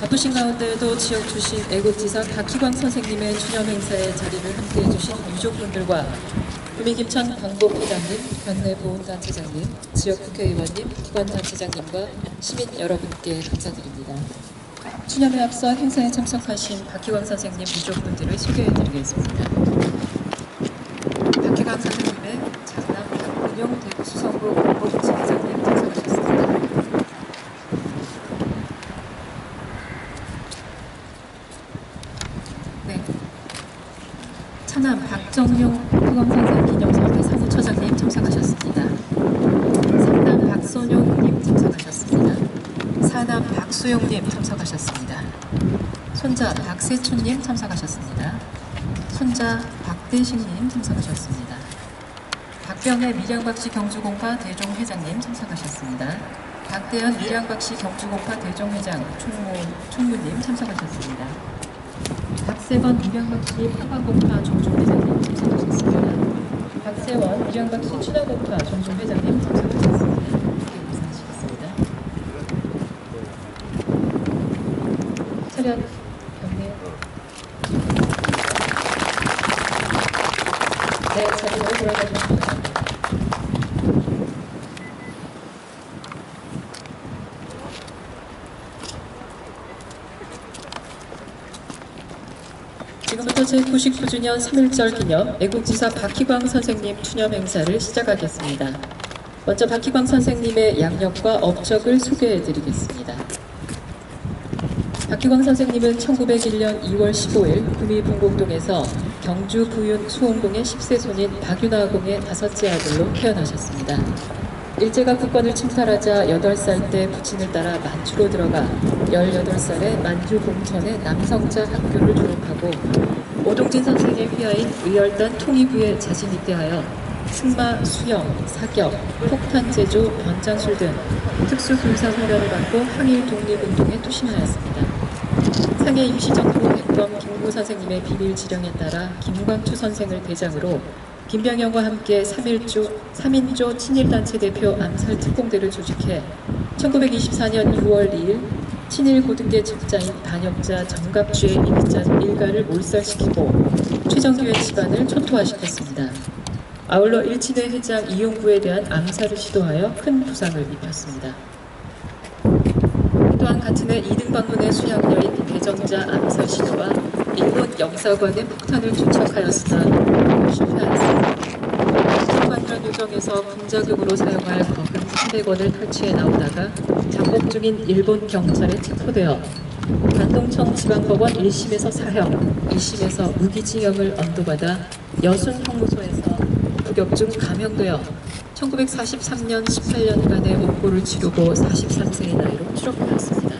바쁘신 가운데도 지역 출신 애국지사 박희광 선생님의 추념 행사에 자리를 함께해 주신 유족분들과 구미김천 광복회장님, 관내 보훈단체장님, 지역 국회의원님, 기관단체장님과 시민 여러분께 감사드립니다. 추념에 앞서 행사에 참석하신 박희광 선생님 유족분들을 소개해드리겠습니다. 박희광 선생님의 장남 박근용 대구 수성구 광복지회장님 참석하셨습니다. 네. 차남 박정용 후광선생 기념사업회 사무처장님 참석하셨습니다. 삼남 박선용님 참석하셨습니다. 사남 박수용님 참석하셨습니다. 손자 박세춘님 참석하셨습니다. 손자 박대식님 참석하셨습니다. 박병혜 밀양박씨 경주공파 대종회장님 참석하셨습니다. 박대현 밀양박씨 경주공파 대종회장 총무, 총무님 참석하셨습니다. 박세건 밀양박씨 파가공파 종종회장님 참석하셨습니다. 박세원 밀양박씨 추나공파 종종회장님 참석하셨습니다. 함께 인사하시겠습니다. 차렷 경례. 네, 자리로 돌아가 주시기 바랍니다. 지금부터 제99주년 3.1절 기념 애국지사 박희광 선생님 추념 행사를 시작하겠습니다. 먼저 박희광 선생님의 양력과 업적을 소개해드리겠습니다. 박희광 선생님은 1901년 2월 15일 구미 분곡동에서 경주 부윤 수홍공의 10세 손인 박윤아 공의 다섯째 아들로 태어나셨습니다. 일제가 국권을 침탈하자 8살 때 부친을 따라 만주로 들어가 18살에 만주 공천의 남성자 학교를 졸업하고 오동진 선생의 휘하인 의열단 통일부에 자진 입대하여 승마, 수영, 사격, 폭탄 제조, 변장술 등 특수 군사 훈련을 받고 항일 독립운동에 투신하였습니다. 상해 임시정부 백범 김구 선생님의 비밀 지령에 따라 김광투 선생을 대장으로 김병영과 함께 3.1조, 3인조 친일단체 대표 암살 특공대를 조직해 1924년 6월 2일 친일 고등계 적자인 반역자 정갑주의 일자 일가를 몰살시키고 최정규의 집안을 초토화시켰습니다. 아울러 일친회 회장 이용구에 대한 암살을 시도하여 큰 부상을 입혔습니다. 또한 같은 해 이등 방문의 수양녀인 대정자 암살 영사관에 폭탄을 투척하였으나 실패하였습니다. 관련 요정에서 군자금으로 사용할 거금 300원을 탈취해 나오다가 잠복 중인 일본 경찰에 체포되어 관동청 지방법원 1심에서 사형, 2심에서 무기징역을 언도받아 여순 형무소에서服중 감형되어 1943년 18년간의 옥고를 치르고 43세의 나이로 추록하였습니다.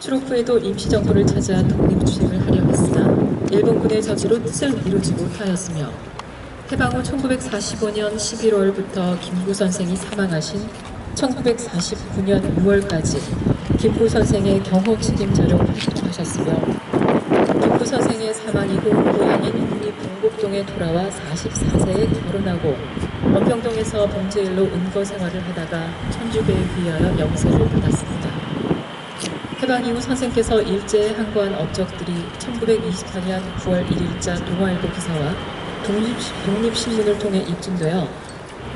추록 후에도 임시정부를 찾아 독립 주행을 하려 했으나 일본군의 저지로 뜻을 이루지 못하였으며 해방 후 1945년 11월부터 김구 선생이 사망하신 1949년 6월까지 김구 선생의 경호 책임자로 활동하셨으며 김구 선생의 사망 이후 고향인 국립 동곡동에 돌아와 44세에 결혼하고 원평동에서 범죄일로 은거 생활을 하다가 천주교에 귀하여 영세를 받았습니다. 해방 이후 선생께서 일제에 항거한 업적들이 1924년 9월 1일자 동아일보 기사와 독립, 독립신문을 통해 입증되어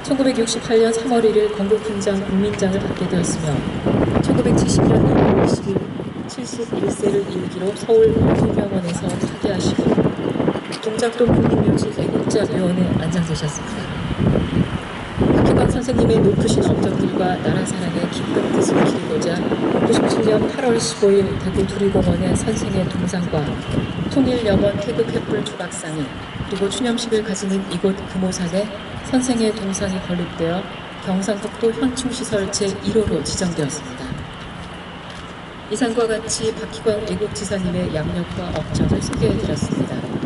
1968년 3월 1일 건국훈장 국민장을 받게 되었으며 1970년 2월 20일 71세를 일기로 서울 필병원에서 타계하시고 동작동 국립묘지 애국자묘원에 안장되셨습니다. 선생님의 높으신 업적들과 나라 사랑의 깊은 뜻을 기리고자 97년 8월 15일 대구 두리공원의 선생의 동상과 통일 염원 태극 횃불 조각상이 그리고 추념식을 가지는 이곳 금오산에 선생의 동상이 건립되어 경상북도 현충시설 제1호로 지정되었습니다. 이상과 같이 박희광 애국지사님의 양력과 업적을 소개해드렸습니다.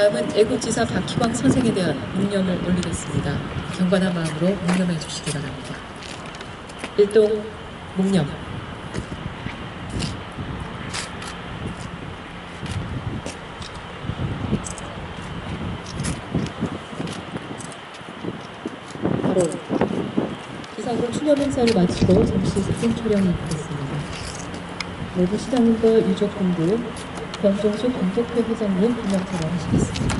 다음은 애국지사 박희광 선생에 대한 묵념을 올리겠습니다. 경건한 마음으로 묵념해 주시기 바랍니다. 일동 묵념 바로 기상으로 추념 행사를 마치고 잠시 사진 촬영이 있겠습니다. 내부 시장님과 유족 공부 변종수 공개표 회장님 분명히 하시겠습니다.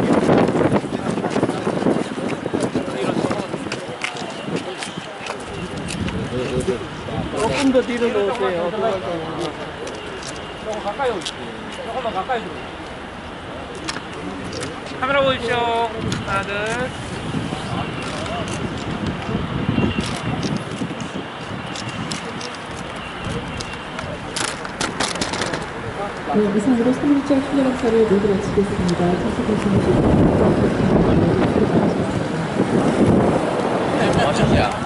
좀 더 뒤로 놓으세요. 조금 가까이 오십시오. 조금만 가까이 오세요. 카메라 보십시오. 하나, 둘. 네, 이상으로 3일째 훈련사를 모두 마치겠습니다. 참석해주신 분들 감사합니다. 마셨냐?